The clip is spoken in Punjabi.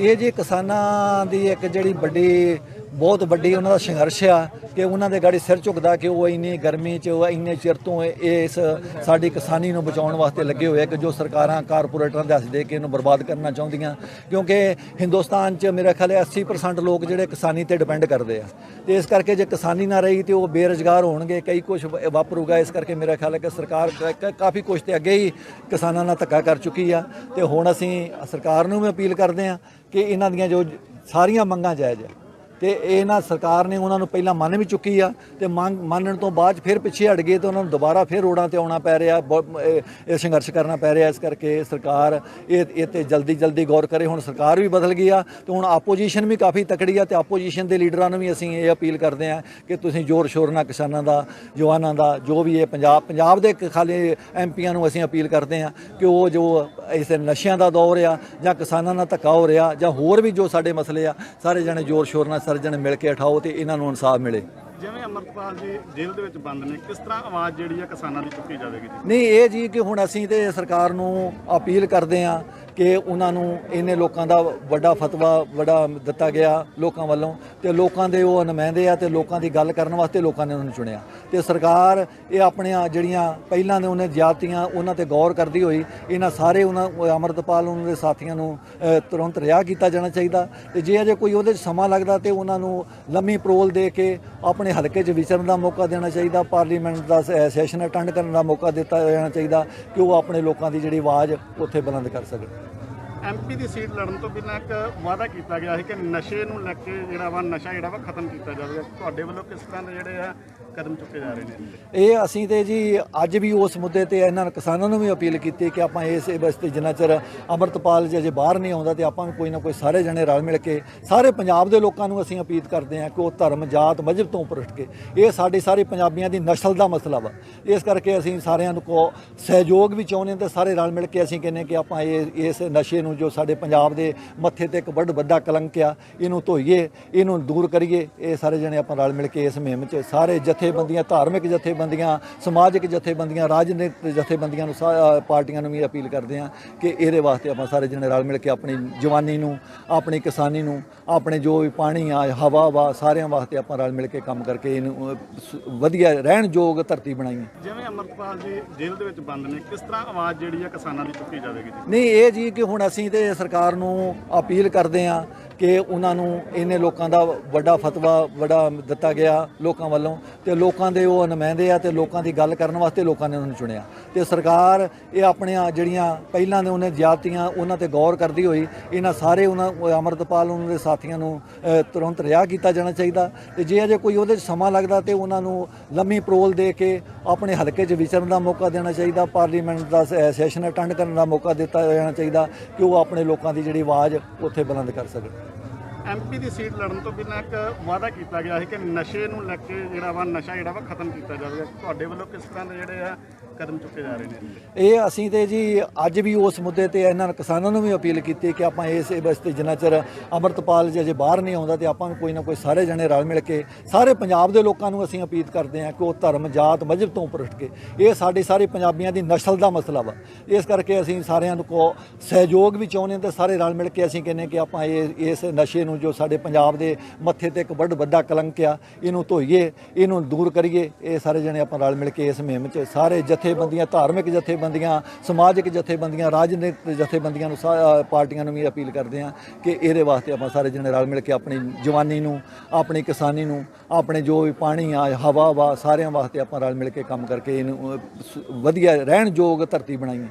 ਇਹ ਜੀ ਕਿਸਾਨਾਂ ਦੀ ਇੱਕ ਜਿਹੜੀ ਵੱਡੀ ਬਹੁਤ ਵੱਡੀ ਉਹਨਾਂ ਦਾ ਸੰਘਰਸ਼ ਆ ਕਿ ਉਹਨਾਂ ਦੇ ਗਾੜੀ ਸਿਰ ਝੁਕਦਾ ਕਿ ਉਹ ਇੰਨੀ ਗਰਮੀ 'ਚ ਇੰਨੇ ਚਿਰ ਤੋਂ ਇਸ ਸਾਡੀ ਕਿਸਾਨੀ ਨੂੰ ਬਚਾਉਣ ਵਾਸਤੇ ਲੱਗੇ ਹੋਏ ਆ ਕਿ ਜੋ ਸਰਕਾਰਾਂ ਕਾਰਪੋਰੇਟਰਾਂ ਦੇ ਹੱਥ ਦੇ ਕੇ ਇਹਨੂੰ ਬਰਬਾਦ ਕਰਨਾ ਚਾਹੁੰਦੀਆਂ। ਕਿਉਂਕਿ ਹਿੰਦੁਸਤਾਨ 'ਚ ਮੇਰਾ ਖਿਆਲ ਹੈ 80% ਲੋਕ ਜਿਹੜੇ ਕਿਸਾਨੀ ਤੇ ਡਿਪੈਂਡ ਕਰਦੇ ਆ। ਤੇ ਇਸ ਕਰਕੇ ਜੇ ਕਿਸਾਨੀ ਨਾ ਰਹੀ ਤੇ ਉਹ ਬੇਰੁਜ਼ਗਾਰ ਹੋਣਗੇ, ਕਈ ਕੁਝ ਵਾਪਰੂਗਾ। ਇਸ ਕਰਕੇ ਮੇਰਾ ਖਿਆਲ ਹੈ ਕਿ ਸਰਕਾਰ ਕਾਫੀ ਕੁਝ ਤੇ ਅੱਗੇ ਹੀ ਕਿਸਾਨਾਂ ਨਾਲ ਧੱਕਾ ਕਰ ਚੁੱਕੀ ਆ। ਤੇ ਹੁਣ ਅਸੀਂ ਸਰਕਾਰ ਨੂੰ ਵੀ ਅਪੀਲ ਕਰਦੇ ਆ ਕਿ ਇਹਨਾਂ ਦੀਆਂ ਜੋ ਸਾਰੀਆਂ ਮੰਗਾਂ ਜਾਇਜ਼ ਆ। ਤੇ ਇਹਨਾਂ ਸਰਕਾਰ ਨੇ ਉਹਨਾਂ ਨੂੰ ਪਹਿਲਾਂ ਮੰਨ ਵੀ ਚੁੱਕੀ ਆ ਤੇ ਮੰਗ ਮੰਨਣ ਤੋਂ ਬਾਅਦ 'ਚ ਫਿਰ ਪਿੱਛੇ ਹਟ ਗਏ ਤੇ ਉਹਨਾਂ ਨੂੰ ਦੁਬਾਰਾ ਫਿਰ ਰੋਡਾਂ ਤੇ ਆਉਣਾ ਪੈ ਰਿਹਾ, ਬਹੁਤ- ਇਹ ਸੰਘਰਸ਼ ਕਰਨਾ ਪੈ ਰਿਹਾ ਇਸ ਕਰਕੇ ਸਰਕਾਰ ਇਹ ਇਹ ਤੇ ਜਲਦੀ ਜਲਦੀ ਗੌਰ ਕਰੇ। ਹੁਣ ਸਰਕਾਰ ਵੀ ਬਦਲ ਗਈ ਆ ਤੇ ਹੁਣ ਆਪੋਜੀਸ਼ਨ ਵੀ ਕਾਫੀ ਤਕੜੀ ਆ ਤੇ ਆਪੋਜੀਸ਼ਨ ਦੇ ਲੀਡਰਾਂ ਨੂੰ ਵੀ ਅਸੀਂ ਇਹ ਅਪੀਲ ਕਰਦੇ ਆ ਕਿ ਤੁਸੀਂ ਜ਼ੋਰ ਸ਼ੋਰ ਨਾਲ ਕਿਸਾਨਾਂ ਦਾ, ਜਵਾਨਾਂ ਦਾ, ਜੋ ਵੀ ਇਹ ਪੰਜਾਬ ਪੰਜਾਬ ਦੇ ਕ- ਖਾਲੀ ਐਮਪੀਆਂ ਨੂੰ ਅਸੀਂ ਅਪੀਲ ਕਰਦੇ ਆ ਕਿ ਉਹ ਜੋ ਇਸ ਨਸ਼ਿਆਂ ਦਾ ਦੌਰ ਆ ਜਾਂ ਕਿਸਾਨਾਂ ਨਾਲ ਧੱਕਾ ਹੋ ਰਿਹਾ ਜਾਂ ਹੋਰ ਵੀ ਜੋ ਸਾਡੇ ਮਸਲੇ ਆ, ਸਾਰੇ ਜਣੇ ਜ਼ੋਰ ਸ਼ੋਰ ਨਾਲ ਸਾਰੇ ਜਣੇ ਮਿਲ ਕੇ ਉਠਾਓ ਤੇ ਇਹਨਾਂ ਨੂੰ ਇਨਸਾਫ ਮਿਲੇ। ਜਿਵੇਂ ਅਮਰਪਾਲ ਜੀ ਜੇਲ੍ਹ ਦੇ ਵਿੱਚ ਬੰਦ ਨੇ ਕਿਸ ਤਰ੍ਹਾਂ ਆਵਾਜ਼ ਜਿਹੜੀ ਆ ਕਿਸਾਨਾਂ ਦੀ ਚੁੱਕੀ ਜਾਵੇਗੀ? ਜੀ ਨਹੀਂ ਇਹ ਜੀ ਕਿ ਹੁਣ ਅਸੀਂ ਤੇ ਸਰਕਾਰ ਨੂੰ ਅਪੀਲ ਕਰਦੇ ਆ ਕਿ ਉਹਨਾਂ ਨੂੰ ਇਹਨੇ ਲੋਕਾਂ ਦਾ ਵੱਡਾ ਫਤਵਾ, ਵੱਡਾ ਦਿੱਤਾ ਗਿਆ ਲੋਕਾਂ ਵੱਲੋਂ ਤੇ ਲੋਕਾਂ ਦੇ ਉਹ ਨੁਮਾਇੰਦੇ ਆ ਤੇ ਲੋਕਾਂ ਦੀ ਗੱਲ ਕਰਨ ਵਾਸਤੇ ਲੋਕਾਂ ਨੇ ਉਹਨਾਂ ਨੂੰ ਚੁਣਿਆ। ਤੇ ਸਰਕਾਰ ਇਹ ਆਪਣੀਆਂ ਜਿਹੜੀਆਂ ਪਹਿਲਾਂ ਦੇ ਉਹਨੇ ਜ਼ਿਆਦਤੀਆਂ ਉਹਨਾਂ ਤੇ ਗੌਰ ਕਰਦੀ ਹੋਈ ਇਹਨਾਂ ਸਾਰੇ ਉਹਨਾਂ ਅਮਰਤਪਾਲ ਉਹਨਾਂ ਦੇ ਸਾਥੀਆਂ ਨੂੰ ਤੁਰੰਤ ਰਿਹਾ ਕੀਤਾ ਜਾਣਾ ਚਾਹੀਦਾ ਤੇ ਜੇ ਅਜੇ ਕੋਈ ਉਹਦੇ 'ਚ ਸਮਾਂ ਲੱਗਦਾ ਤੇ ਉਹਨਾਂ ਨੂੰ ਲੰਮੀ ਪਰੋਲ ਦੇ ਕੇ ਆਪਣੇ ਹਲਕੇ 'ਚ ਵਿਚਰਨ ਦਾ ਮੌਕਾ ਦੇਣਾ ਚਾਹੀਦਾ, ਪਾਰਲੀਮੈਂਟ ਦਾ ਸ- ਸੈਸ਼ਨ ਅਟੈਂਡ ਕਰਨ ਦਾ ਮੌਕਾ ਦਿੱਤਾ ਜਾਣਾ ਚਾਹੀਦਾ ਕਿ ਉਹ ਆਪਣੇ ਲੋਕਾਂ ਦੀ ਜਿਹੜੀ ਆਵਾਜ਼ ਉੱਥੇ ਬੁਲੰਦ ਕਰ ਸਕਣ ਐਮਪੀ ਦੀ ਸੀਟ ਲੜਨ ਤੋਂ ਬਿਨਾਂ ਇੱਕ ਵਾਅਦਾ ਕੀਤਾ ਗਿਆ ਸੀ ਕਿ ਨਸ਼ੇ ਨੂੰ ਲੈ ਕੇ ਜਿਹੜਾ ਵਾ, ਨਸ਼ਾ ਜਿਹੜਾ ਵਾ ਖਤਮ ਕੀਤਾ ਜਾਵੇਗਾ। ਤੁਹਾਡੇ ਵੱਲੋਂ ਕਿਸ ਤਰ੍ਹਾਂ ਦੇ ਜਿਹੜੇ ਆ ਕਦਮ ਚੁੱਕੇ ਜਾ ਰਹੇ ਨੇ ਇਹ ਅਸੀਂ ਤੇ ਜੀ ਅੱਜ ਵੀ ਉਸ ਮੁੱਦੇ ਤੇ ਇਹਨਾਂ ਕਿਸਾਨਾਂ ਨੂੰ ਵੀ ਅਪੀਲ ਕੀਤੀ ਕਿ ਆਪਾਂ ਇਸ ਵਾਸਤੇ ਜਿੰਨਾ ਚਿਰ ਅਮਰਤਪਾਲ ਜੀ ਅਜੇ ਬਾਹਰ ਨਹੀਂ ਆਉਂਦਾ ਤੇ ਆਪਾਂ ਵੀ ਕੋਈ ਨਾ ਕੋਈ ਸਾਰੇ ਜਣੇ ਰਲ ਮਿਲ ਕੇ ਸਾਰੇ ਪੰਜਾਬ ਦੇ ਲੋਕਾਂ ਨੂੰ ਅਸੀਂ ਅਪੀਲ ਕਰਦੇ ਹਾਂ ਕਿ ਉਹ ਧਰਮ, ਜਾਤ ਮਜ਼ਹਬ ਤੋਂ ਉੱਪਰ ਉੱਠ ਕੇ। ਇਹ ਸਾਡੇ ਸਾਰੇ ਪੰਜਾਬੀਆਂ ਦੀ ਨਸਲ ਦਾ ਮਸਲਾ ਵਾ। ਇਸ ਕਰਕੇ ਅਸੀਂ ਸਾਰਿਆਂ ਨੂੰ ਕੋ ਸਹਿਯੋਗ ਵੀ ਚਾਹੁੰਦੇ ਹਾਂ ਤੇ ਸਾਰੇ ਰਲ ਮਿਲ ਕੇ ਅਸੀਂ ਕਹਿੰਦੇ ਕਿ ਆਪਾਂ ਇਹ, ਇਸ ਨਸ਼ੇ ਨੂੰ ਜੋ ਸਾਡੇ ਪੰਜਾਬ ਦੇ ਮੱਥੇ ਤੇ ਇੱਕ ਵੱਡ ਵੱਡਾ ਕਲੰਕ ਆ, ਇਹਨੂੰ ਧੋਈਏ, ਇਹਨੂੰ ਦੂਰ ਕਰੀਏ। ਇਹ ਸਾਰੇ ਜਣੇ ਆਪਾਂ ਰਲ ਮਿਲ ਕੇ ਇਸ ਮੁਹਿੰਮ 'ਚ ਸਾਰੇ ਜਥੇ ਜਥੇਬੰਦੀਆਂ ਧਾਰਮਿਕ ਜਥੇਬੰਦੀਆਂ ਸਮਾਜਿਕ ਜਥੇਬੰਦੀਆਂ ਰਾਜਨੀਤਿਕ ਜਥੇਬੰਦੀਆਂ ਨੂੰ ਪਾਰਟੀਆਂ ਨੂੰ ਵੀ ਅਪੀਲ ਕਰਦੇ ਹਾਂ ਕਿ ਇਹਦੇ ਵਾਸਤੇ ਆਪਾਂ ਸਾਰੇ ਜਣੇ ਰਲ ਮਿਲ ਕੇ ਆਪਣੀ ਜਵਾਨੀ ਨੂੰ ਆਪਣੀ ਕਿਸਾਨੀ ਨੂੰ ਆਪਣੇ ਜੋ ਵੀ ਪਾਣੀ ਆ ਹਵਾ ਵਾ ਸਾਰਿਆਂ ਵਾਸਤੇ ਆਪਾਂ ਰਲ ਮਿਲ ਕੇ ਕੰਮ ਕਰਕੇ ਇਹਨੂੰ ਵਧੀਆ ਰਹਿਣ ਯੋਗ ਧਰਤੀ ਬਣਾਈਏ। ਜਿਵੇਂ ਅਮਰਪਾਲ ਜੀ ਜੇਲ੍ਹ ਦੇ ਵਿੱਚ ਬੰਦ ਨੇ ਕਿਸ ਤਰ੍ਹਾਂ ਆਵਾਜ਼ ਜਿਹੜੀ ਆ ਕਿਸਾਨਾਂ ਦੀ ਚੁੱਕੀ ਜਾਵੇਗੀ? ਨਹੀਂ ਇਹ ਜੀ ਕਿ ਹੁਣ ਅਸੀਂ ਤੇ ਸਰਕਾਰ ਨੂੰ ਅਪੀਲ ਕਰਦੇ ਆ ਕਿ ਉਹਨਾਂ ਨੂੰ ਇਹਨੇ ਲੋਕਾਂ ਦਾ ਵੱਡਾ ਫਤਵਾ, ਵੱਡਾ ਦਿੱਤਾ ਗਿਆ ਲੋਕਾਂ ਵੱਲੋਂ ਤੇ ਲੋਕਾਂ ਦੇ ਉਹ ਨੁਮਾਇੰਦੇ ਆ ਤੇ ਲੋਕਾਂ ਦੀ ਗੱਲ ਕਰਨ ਵਾਸਤੇ ਲੋਕਾਂ ਨੇ ਉਹਨਾਂ ਨੂੰ ਚੁਣਿਆ। ਤੇ ਸਰਕਾਰ ਇਹ ਆਪਣੀਆਂ ਜਿਹੜੀਆਂ ਪਹਿਲਾਂ ਦੇ ਉਹਨੇ ਜ਼ਿਆਦਤੀਆਂ ਉਹਨਾਂ ਤੇ ਗੌਰ ਕਰਦੀ ਹੋਈ ਇਹਨਾਂ ਸਾਰੇ ਉਹਨਾਂ ਅਮਰਤਪਾਲ ਉਹਨਾਂ ਦੇ ਸਾਥੀਆਂ ਨੂੰ ਤੁਰੰਤ ਰਿਹਾ ਕੀਤਾ ਜਾਣਾ ਚਾਹੀਦਾ। ਤੇ ਜੇ ਅਜੇ ਕੋਈ ਉਹਦੇ 'ਚ ਸਮਾਂ ਲੱਗਦਾ ਤੇ ਉਹਨਾਂ ਨੂੰ ਲੰਮੀ ਪਰੋਲ ਦੇ ਕੇ ਆਪਣੇ ਹਲਕੇ 'ਚ ਵਿਚਰਨ ਦਾ ਮੌਕਾ ਦੇਣਾ ਚਾਹੀਦਾ, ਪਾਰਲੀਮੈਂਟ ਦਾ ਸ- ਸੈਸ਼ਨ ਅਟੈਂਡ ਕਰਨ ਦਾ ਮੌਕਾ ਦਿੱਤਾ ਜਾਣਾ ਚਾਹੀਦਾ ਕਿ ਉਹ ਆਪਣੇ ਲੋਕਾਂ ਦੀ ਜਿਹੜੀ ਆਵਾਜ਼ ਉੱਥੇ ਬੁਲੰਦ ਕਰ ਸਕਣ। ਐਮਪੀ ਦੀ ਸੀਟ ਲੜਨ ਤੋਂ ਬਿਨਾਂ ਇੱਕ ਵਾਅਦਾ ਕੀਤਾ ਗਿਆ ਸੀ ਕਿ ਨਸ਼ੇ ਨੂੰ ਲੈ ਕੇ ਜਿਹੜਾ ਵਾ, ਨਸ਼ਾ ਜਿਹੜਾ ਵਾ ਖਤਮ ਕੀਤਾ ਜਾਵੇਗਾ ਤੁਹਾਡੇ ਵੱਲੋਂ ਕਿਸ ਤਰ੍ਹਾਂ ਦੇ ਜਿਹੜੇ ਆ ਕਦਮ ਚੁੱਕੇ ਜਾ ਰਹੇ ਨੇ? ਇਹ ਅਸੀਂ ਤੇ ਜੀ ਅੱਜ ਵੀ ਉਸ ਮੁੱਦੇ ਤੇ ਇਹਨਾਂ ਕਿਸਾਨਾਂ ਨੂੰ ਵੀ ਅਪੀਲ ਕੀਤੀ ਕਿ ਆਪਾਂ ਇਸ ਵਾਸਤੇ ਜਿੰਨਾ ਚਿਰ ਅਮਰਤਪਾਲ ਜੇ ਅਜੇ ਬਾਹਰ ਨਹੀਂ ਆਉਂਦਾ ਤੇ ਆਪਾਂ ਨੂੰ ਕੋਈ ਨਾ ਕੋਈ ਸਾਰੇ ਜਣੇ ਰਲ ਮਿਲ ਕੇ ਸਾਰੇ ਪੰਜਾਬ ਦੇ ਲੋਕਾਂ ਨੂੰ ਅਸੀਂ ਅਪੀਲ ਕਰਦੇ ਹਾਂ ਕਿ ਉਹ ਧਰਮ, ਜਾਤ, ਮਜ਼ਹਬ ਤੋਂ ਉੱਪਰ ਉੱਠ ਕੇ ਇਹ ਸਾਡੇ ਸਾਰੇ ਪੰਜਾਬੀਆਂ ਦੀ ਨਸਲ ਦਾ ਮਸਲਾ ਵਾ। ਇਸ ਕਰਕੇ ਅਸੀਂ ਸਾਰਿਆਂ ਨੂੰ ਕੋ ਸਹਿਯੋਗ ਵੀ ਚਾਹੁੰਦੇ ਹਾਂ ਤੇ ਸਾਰੇ ਰਲ ਮਿਲ ਕੇ ਅਸੀਂ ਕਹਿੰਦੇ ਕਿ ਆਪਾਂ ਇਹ, ਇਸ ਨਸ਼ੇ ਨੂੰ ਜੋ ਸਾਡੇ ਪੰਜਾਬ ਦੇ ਮੱਥੇ ਤੇ ਇੱਕ ਵੱਡ ਵੱਡਾ ਕਲੰਕ ਆ, ਇਹਨੂੰ ਧੋਈਏ, ਇਹਨੂੰ ਦੂਰ ਕਰੀਏ, ਇਹ ਸਾਰੇ ਜਣੇ ਆਪਾਂ ਰਲ ਮਿਲ ਕੇ ਇਸ ਮੁਹਿੰਮ 'ਚ ਸਾਰੇ ਜਥੇਬੰਦੀਆਂ, ਧਾਰਮਿਕ ਜਥੇਬੰਦੀਆਂ, ਸਮਾਜਿਕ ਜਥੇਬੰਦੀਆਂ, ਰਾਜਨੀਤਿਕ ਜਥੇਬੰਦੀਆਂ ਨੂੰ ਸਾ- ਪਾਰਟੀਆਂ ਨੂੰ ਵੀ ਅਪੀਲ ਕਰਦੇ ਹਾਂ ਕਿ ਇਹਦੇ ਵਾਸਤੇ ਆਪਾਂ ਸਾਰੇ ਜਣੇ ਰਲ ਮਿਲ ਕੇ ਆਪਣੀ ਜਵਾਨੀ ਨੂੰ, ਆਪਣੀ ਕਿਸਾਨੀ ਨੂੰ, ਆਪਣੇ ਜੋ ਵੀ ਪਾਣੀ ਆ, ਹਵਾ ਵਾ, ਸਾਰਿਆਂ ਵਾਸਤੇ ਆਪਾਂ ਰਲ ਮਿਲ ਕੇ ਕੰਮ ਕਰਕੇ ਇਹਨੂੰ ਵਧੀਆ ਰਹਿਣ ਯੋਗ ਧਰਤੀ ਬਣਾਈਏ।